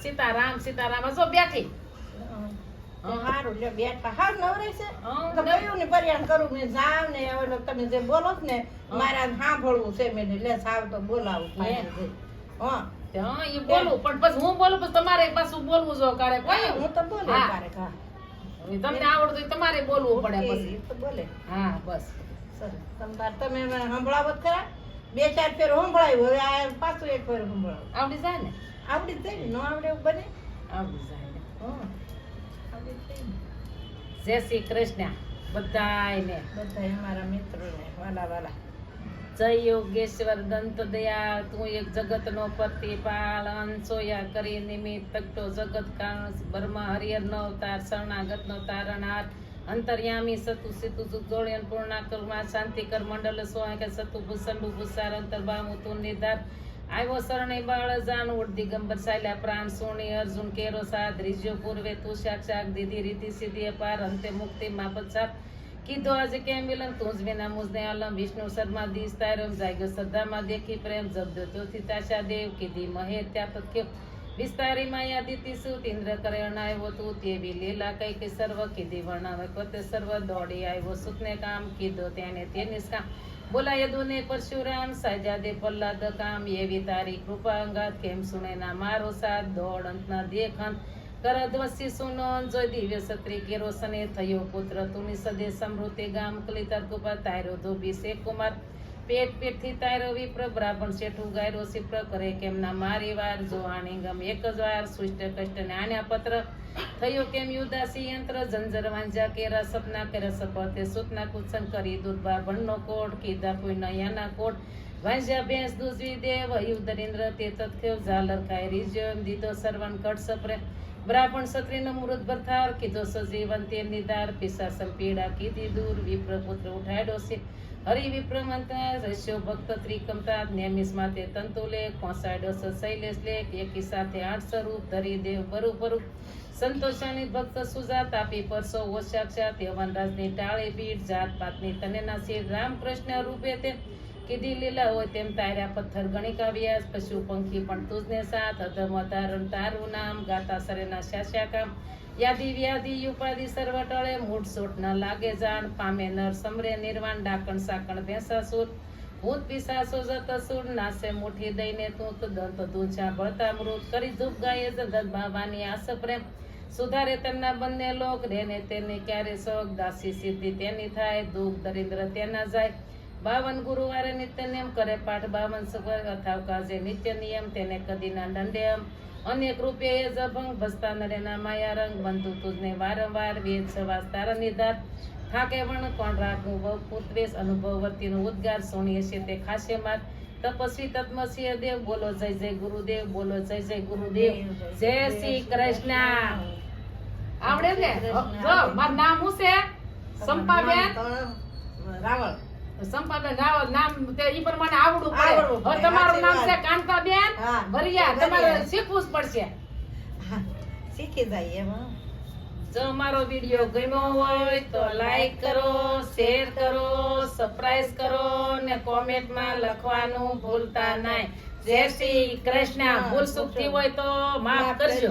સીતારામ સીતારામ જો બેઠી. હારું લ્યો બેઠા હાર નવરે છે? તો કયું ને પર્યાણ કરું? મેં જાવ ને ઓલો તમે જે બોલો ને મારે સાંભળવું છે મેં લે સાવ તો બોલાવું હે. એ બોલું પણ પછી હું બોલું પછી તમારે પાછું બોલવું જો કારે કોઈ હું તો બોલે. તમને આવડતું તમારે બોલવું પડે પછી. તો બોલે. હા બસ. સરસ. તમ સંભળાવો ખરા? બે ચાર ફેર સંભળાયું હવે આ પાછું એક ફેર સંભળાવું આવડી જાય ને. આવડી જાય ને? આવડે એવું બને? આવડી જાય આવડી જાય જય શ્રી કૃષ્ણ. બધાયને. બધા અમારા મિત્રોને વાલા વાલા. જય યોગેશ્વર દંત દયા તું એક જગત નો પ્રતિપાલ અંશોયા કરી નિમિત્ત તકતો જગત કારણ બ્રહ્મ હરિયર નો અવતાર શરણાગત નો તારણહાર અંતર્યામી સતુ સીતુ જોડ્યન પૂર્ણા કરુણા શાંતિ કર મંડલ સોય કે સતુ ભૂષણ ભૂષાર અંતર્ભામુ તું નિધાર. આવ્યો શરણે બાળ ઉડ દિગંબર સાયલા પ્રાણ, સોની, અર્જુન કેરો સાધ રીજ્યો પૂર્વે તું સાક્ષાત દીધી રીતિ સિદ્ધિ અપાર અંતે મુક્તિ માપત સાપ. કીધો આજે કેમ મિલન તું વિના મુજને આલમ વિષ્ણુ, શર્મા, દીસ, તારમ, જાગ્યો શ્રદ્ધામાં દેખી પ્રેમ. જબ્દો ત્યોથી તાશા દેવ, કીધી મહે ત્યાં તો વિસ્તારી માયા દીતી સુત, ઇન્દ્ર કરણ આવ્યો તું, તેવી લીલા કઈ કે સર્વ. કીધી વર્ણવે પોતે સર્વ. દોડી આવ્યો સુતને કામ. કીધો તેને તે નિષ્કામ. બોલાય દુને પરશુરામ સાજા દે પ્રહલાદ કામ, એવી તારી કૃપા અંગાત, કેમ સુને ના મારો સાથ, દોડ અંતના દેખન કરદ્વસી સુનો જો દિવ્ય સત્રી કેરોસને થયો પુત્ર તુની સદે સમૃદ્ધિ ગામ કલિતા કુપા, તાયરો ધોબી શે કુમાર. પેટ પેટથી તાયરો વિપ્ર, બ્રાહ્મણ શેઠું ગાયરો સિપ્ર કરે કેમ ના? મારી વાર જો આણી ગમ. એક જ વાર સુષ્ટ કષ્ટ ને આન્યા પત્ર. થયો કેમ યુદાસી યંત્ર? જંજર વાંજા કેરા, સપના કેરા સપતે સુતના કુત્સન કરી દુર્બા ભણનો કોટ કીધા કોઈ નયાના કોટ વાંજ્યા ભેંસ દૂધવી દેવ યુદરિન્દ્ર તે તત્કેવ ઝાલર ખાય એમ દીધો સર્વન કટ સપરે. બ્રાહ્મણ ક્ષત્રિયનો મૃત ભરથાર. કીધો સજીવન તે નિધાર. પિશાસન પીડા કીધી દૂર. વિપ્ર પુત્ર ઉઠાડ્યો છે હરિ વિપ્ર મંત્ર રસ્યો ભક્ત ત્રિકમતા નેમિસ માતે તંતુલે કોસાડ્યો સ શૈલેષ લેખ એકી સાથે આઠ સ્વરૂપ ધરી દેવ બરુ બરુ સંતોષાની ભક્ત સુજાત આપી પરસો ઓ યવનરાજની ટાળે પીઠ જાત પાતની તનેના શિર રામકૃષ્ણ રૂપે તે. કીધી લીલા હોય તેમ તાર્યા પથ્થર ગણિક આવ્યા પશુ પંખી પણ તુજને સાથ, અધમ તારણ તારું નામ, ગાતા સરેના શાસ્યા કામ. યાદી, વ્યાધિ ઉપાધિ સર્વ ટળે મૂળ સોટ ન લાગે જાણ. પામે નર સમરે નિર્વાણ ડાકણ સાકણ ભેંસાસુર ભૂત પિસાસો જત સુર નાસે મુઠી દઈને તું દંત દૂછા ભળતા મૃત. કરી ધૂપ ગાય જગત ભાવાની આસ પ્રેમ. સુધારે તેમના બંને લોક રેને તેને ક્યારે શોક? દાસી સિદ્ધિ તેની થાય, દુઃખ દરિદ્ર તેના જાય. બાવન ગુરુવારે નિત્ય નિયમ કરે પાઠ બાવન સુગર અથાવકાજે નિત્ય નિયમ તેને કદીના દંડેમ અનેક રૂપે એ જભંગ ભસતા નરેના માયા રંગ. બંધુ તુજને વારંવાર વેદ સવાસ તારા નિધાર. થાકે વણ કોણ રાખવું બહુ પુત્રેશ? અનુભવવતીનું ઉદ્ગાર સોણીએ છે તે ખાસે માત તપસ્વી તત્મસિંહ દેવ. બોલો જય જય ગુરુદેવ બોલો જય જય ગુરુદેવ. જય શ્રી કૃષ્ણ. આવડે ને? જો મારું નામ હું છે? સંપાબેન? રાવળ. સંપાદન નામ તે ઈ પ્રમાણે આવડવું આવડવું પડે પડે, હવે તમારું નામ છે કાંતાબેન ભરિયા. ભરિયા. તમારે શીખવું જ પડશે. શીખી જાય એમ જો મારો વીડિયો ગમ્યો હોય તો લાઈક કરો શેર કરો સબસ્ક્રાઇબ કરો ને કોમેન્ટમાં લખવાનું ભૂલતા નહીં. જય શ્રી કૃષ્ણ. ભૂલ ચૂક થઈ હોય તો માફ કરજો.